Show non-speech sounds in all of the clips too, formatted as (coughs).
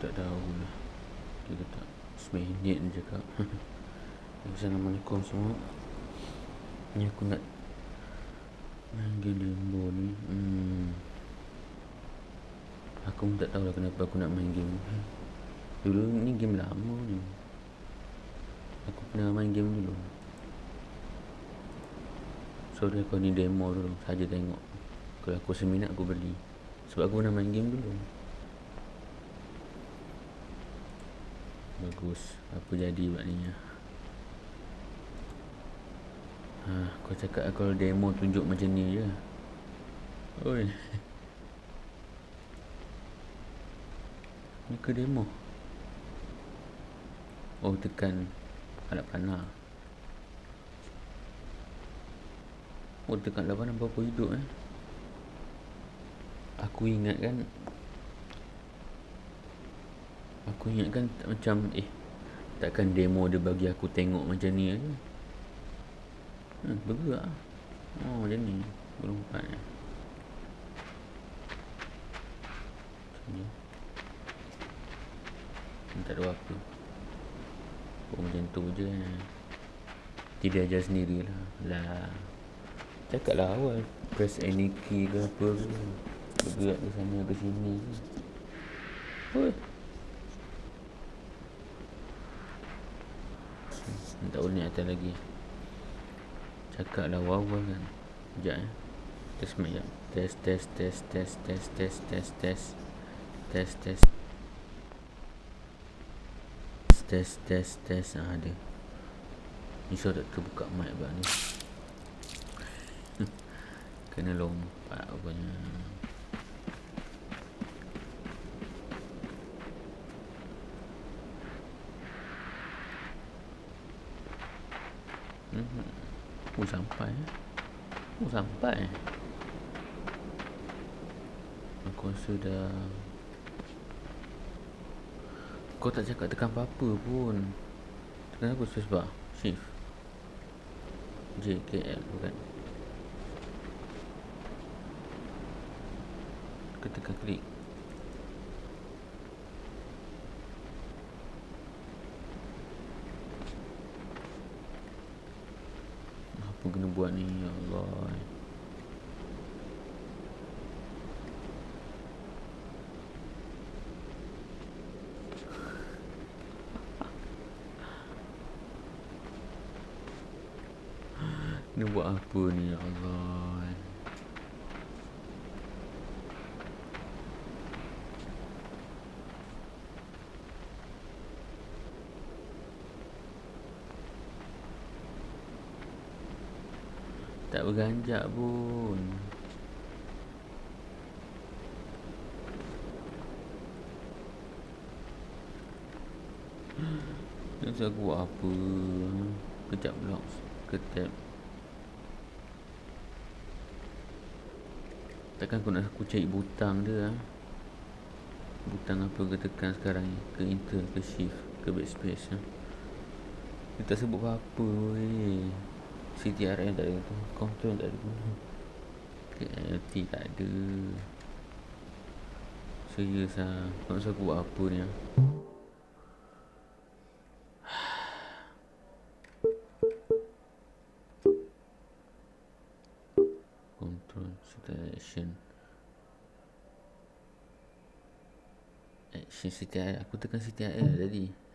Tak tahu lah. Dia kata Seminit dia cakap. (laughs) Assalamualaikum semua. Ni aku nak Main game limbo ni. Hmm. Aku pun tak tahulah kenapa aku nak main game. Dulu ni game lama ni. Aku pernah main game dulu. Sorry aku ni demo dulu Saja tengok. Kalau aku seminat aku beli. Sebab aku pernah main game dulu Bagus Apa jadi maknanya Ha, kau cakap kalau demo tunjuk macam ni je. Oi. Ni ke demo? Oh, tekan alat panah. Oh, tekan alat panah berapa hidup eh? Aku ingat kan Aku ingat kan macam eh Takkan demo dia bagi aku tengok macam ni aja. Hmm, bergerak lah. Oh, macam ni. Belum empat ya. Macam ni. Tak ada apa. Oh, macam tu je. Tidak ajar sendiri lah. Cakap lah awal. Press any key ke apa ke. Bergerak ke sana ke sini. Oi. Minta ulni atas lagi. Cakap lah wawa kan. Sekejap ya Kita semayak Test test test test test test test test Test. Test Test. Test test test. Haa ada. Misal tak terbuka mic buat ni. (laughs) Kena lompat apa ni Oh sampai eh. Oh sampai Aku rasa dah Kau tak cakap tekan apa-apa pun. Tekan apa space bar? Shift. JKL bukan. Kau tekan klik apa kena buat ni ya Allah. (laughs) Ni buat apa ni ya Allah Tak berganjak pun (gasps) Nak aku buat apa? Kejap lock Ketap Takkan aku nak aku cari butang dia ah. Butang apa ke tekan sekarang ni? Ke enter ke shift Ke backspace ha? Dia tak sebut apa-apa weh CTRL tak ada Control tak ada tu KLT tak ada. Serius lah Kau nak aku buat apa ni lah. Control Action Action CTRL Aku tekan CTRL tadi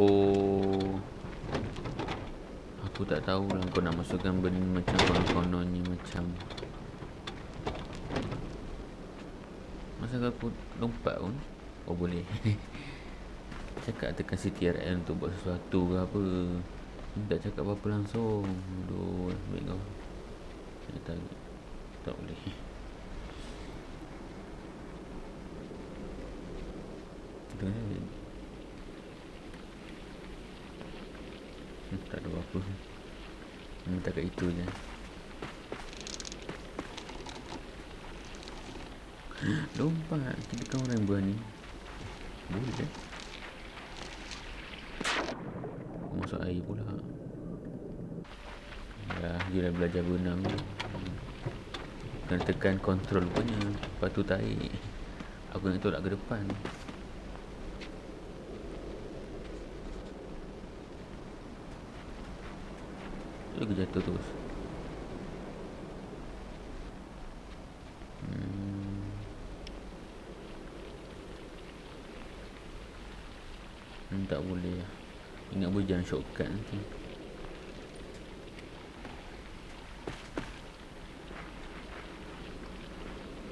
oh. Aku tak tahu lah kau nak masukkan benda macam konon-kononnya macam masa aku lompat pun oh boleh. (laughs) Cakap tekan CTRL untuk buat sesuatu ke apa. Ni tak cakap apa-apa langsung. Aduh Baik kau. Tak, tak boleh Tengah ni hmm, Tak ada apa-apa. Minta kat itu je (gasps) Lompat. Kita kan orang yang berani Boleh Masuk air pula. Ya, dia dah belajar berenang Kena tekan kontrol punya. Lepas tu tarik. Aku nak tolak ke depan Aku jatuh terus. Hmm. hmm. Tak boleh. Lah Ingat boleh jangan shortcut nanti.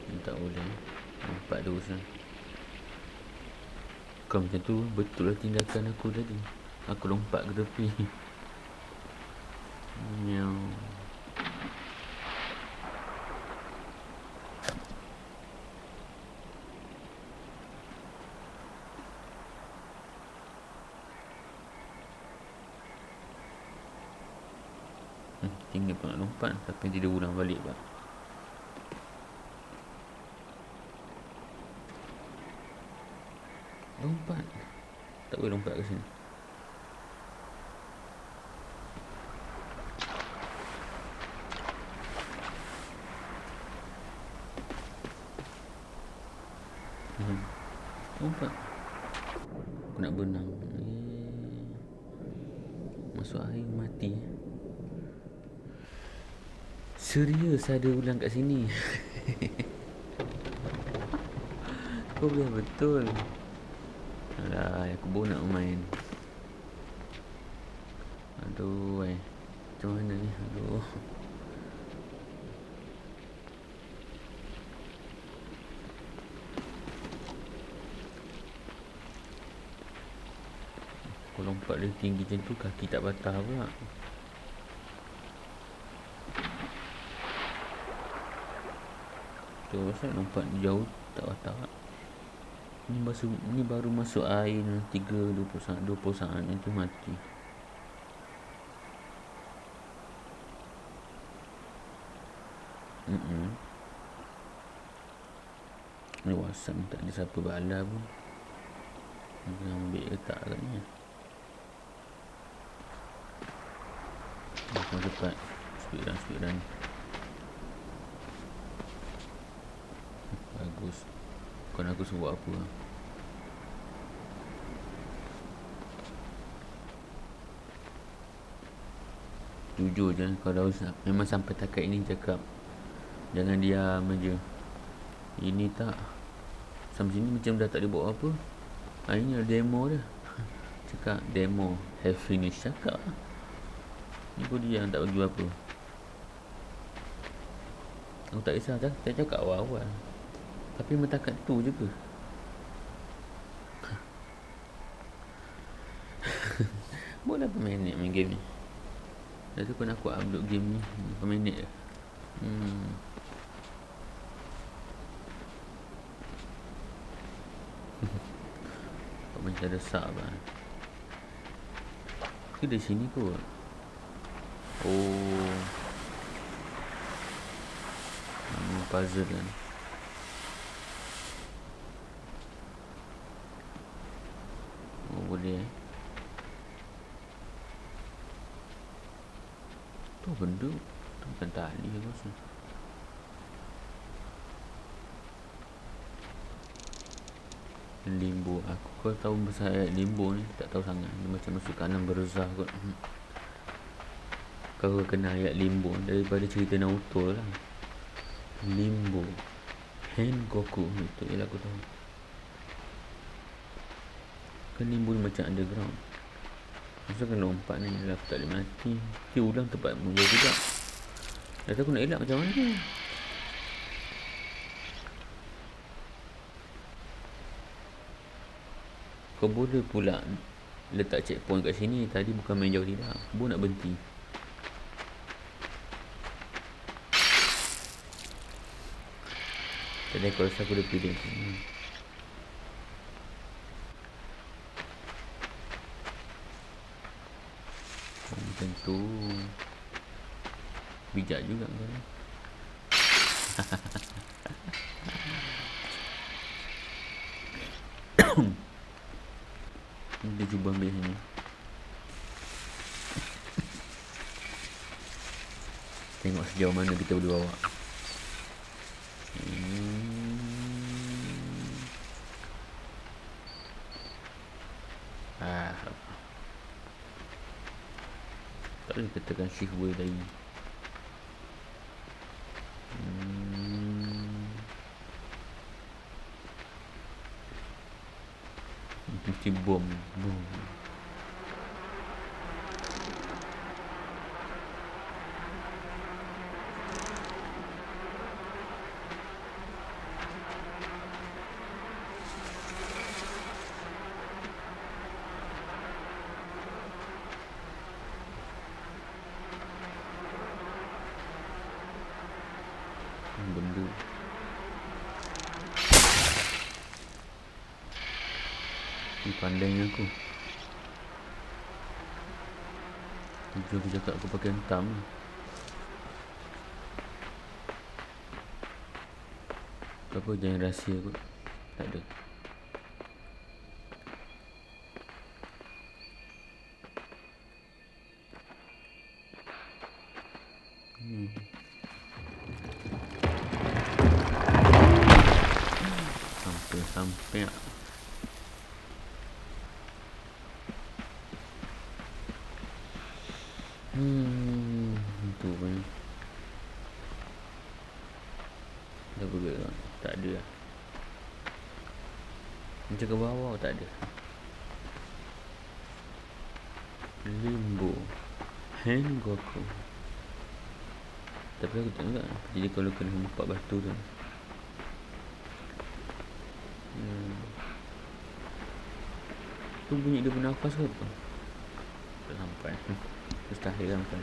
Hmm, Tak boleh. Nampak terus lah. Kau macam tu Betul lah tindakan aku tadi. Aku lompat ke tepi (laughs) Hmm, tinggal pun nak lompat. Tapi dia ulang balik pak. Lompat? Tak boleh lompat ke sini Hmm. Lompat Aku nak benang. Eh. Masuk air mati. Serius ada ulang kat sini? (laughs) Kau boleh betul. Alah aku baru nak main. Aduh eh. Macam mana ni? Aduh Kalau lompat dia tinggi macam tu Kaki tak patah pula. Tu pasal lompat jauh Tak patah Ni baru, ni baru masuk air 3, 20 saat 20 saat Nanti mati. Mm-mm. Ni whatsapp tak ada siapa bala pun. Dia ambil ke tak Macam cepat. Speed run, speed run Bagus. Kau nak aku suruh apa. Jujur je Kalau memang sampai takat ini cakap Jangan diam aja. Ini tak. Sampai sini macam dah tak ada buat apa. Akhirnya demo dia. (laughs) Cakap demo. Have finished. Cakap lah Ni pun dia yang tak bagi apa. Aku tak kisah dah Saya cakap awal-awal. Tapi metakat tu je ke? (laughs) Boleh berapa minit main game ni. Dah tu pun aku upload game ni Berapa minit je Hmm. Kau macam sak apa. Ke dari sini kot Oh. Nama puzzle kan? Oh boleh eh? Tu benda? Tu bukan tali apa sih Limbo. Aku kau tahu besar limbo ni Tak tahu sangat. Dia macam masuk kanan berzah kot. Hmm. Kau kena ayat limbo Daripada cerita Naruto lah. Limbo. Goku Itu je lah aku tahu. Kan limbo ni macam underground. Masa kena lompat ni Aku tak boleh mati. Dia ulang tempat mulia juga. Dah tahu aku nak elak macam mana. Kau boleh pula Letak checkpoint kat sini. Tadi bukan main jauh tidak Aku nak berhenti Jadi aku rasa aku dah pilih hmm. Macam tu Bijak juga kau ni. (coughs) Kita cuba ambil sini. Tengok sejauh mana kita boleh bawa. Tak boleh katakan shift boleh lagi. Hmm. Mesti bom. Bom. benda Ni pandainya aku. Tujuh aku cakap aku pakai hentam. Ni Apa jangan rahsia kot Tak ada. Hmm. Sampai-sampai Hmm, tu pun. Dah bergerak. Tak ada lah. Ke bawah tak ada. Limbo. Hengoku. Tapi aku tengok. Jadi kalau kena empat batu tu. Hmm. Tu bunyi dia bernafas ke apa? Tak sampai. (laughs) Mustahil sampai.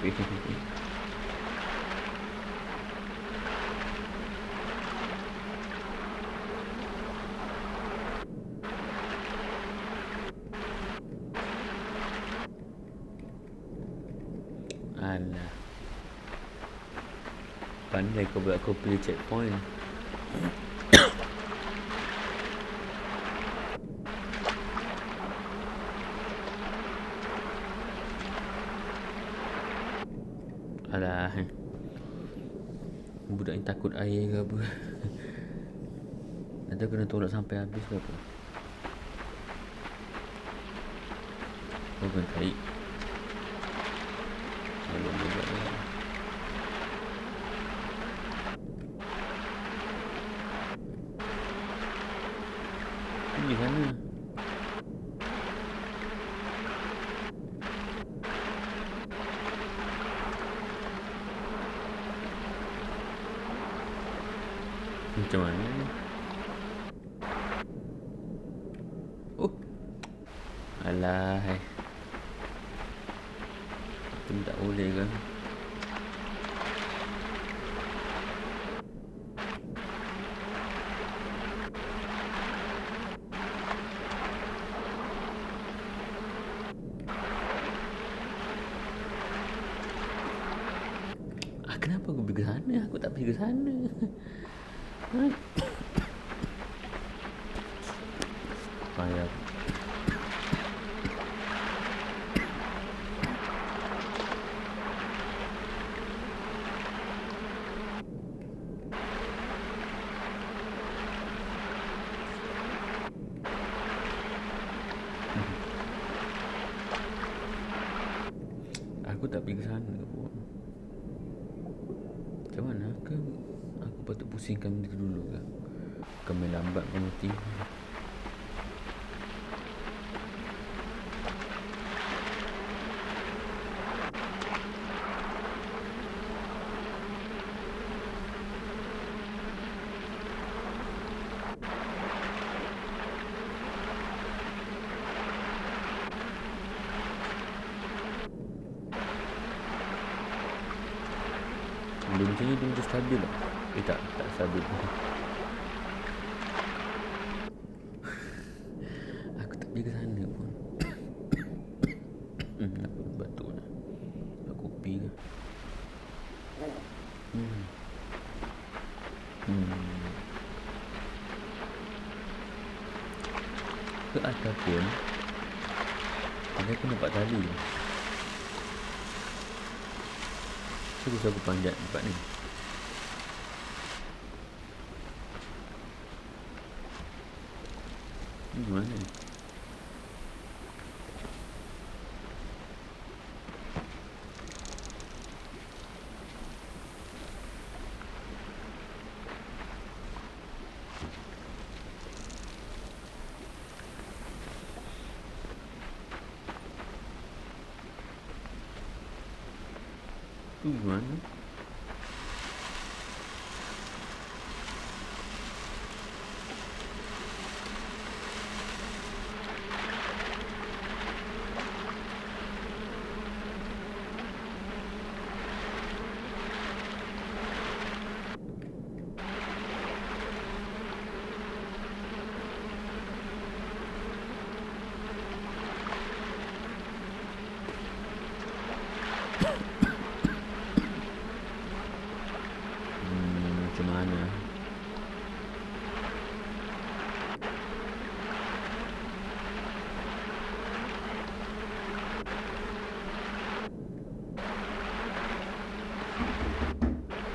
(laughs) Alah. Pandai kau buat kau pilih checkpoint. Alah. Budak ni takut air ke apa. Nanti kena tolak sampai habis ke apa. Oh, kena tarik. Kalau budak ni. Pergi sana. Ni? Oh. Alah. hai. Itu tak boleh kan? Ah, kenapa aku pergi ke sana? Aku tak pergi ke sana. (laughs) Aku tak pergi ke sana pun. Macam mana ke? Aku pusingkan benda tu dulu ke? Main lambat kau Benda macam ni dia macam stabil lah. Eh tak, tak stabil (laughs) Aku tak pergi ke sana pun hmm, Aku batuk lah Aku kopi ke Hmm Hmm Ke ataupun Ada aku nampak tali Terus aku panjat tempat ni mana ni? Tu mana? Hmm, macam mana?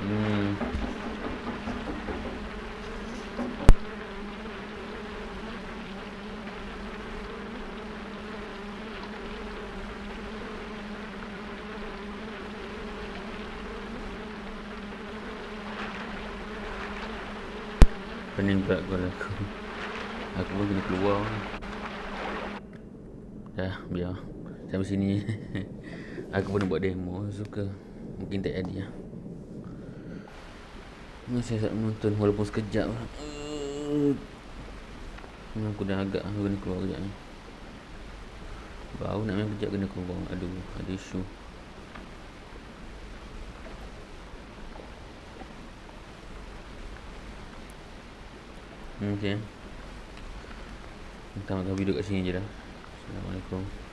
Hmm. Pening pula kepala aku Aku pun kena keluar. Dah biar. Sampai sini. (laughs) Aku pun buat demo Suka. Mungkin tak jadi lah. Masih tak menonton Walaupun sekejap. Lah Aku dah agak Aku kena keluar kejap ni. Baru nak main kejap kena keluar. Aduh Ada isu Okay Kita makan video kat sini je dah. Assalamualaikum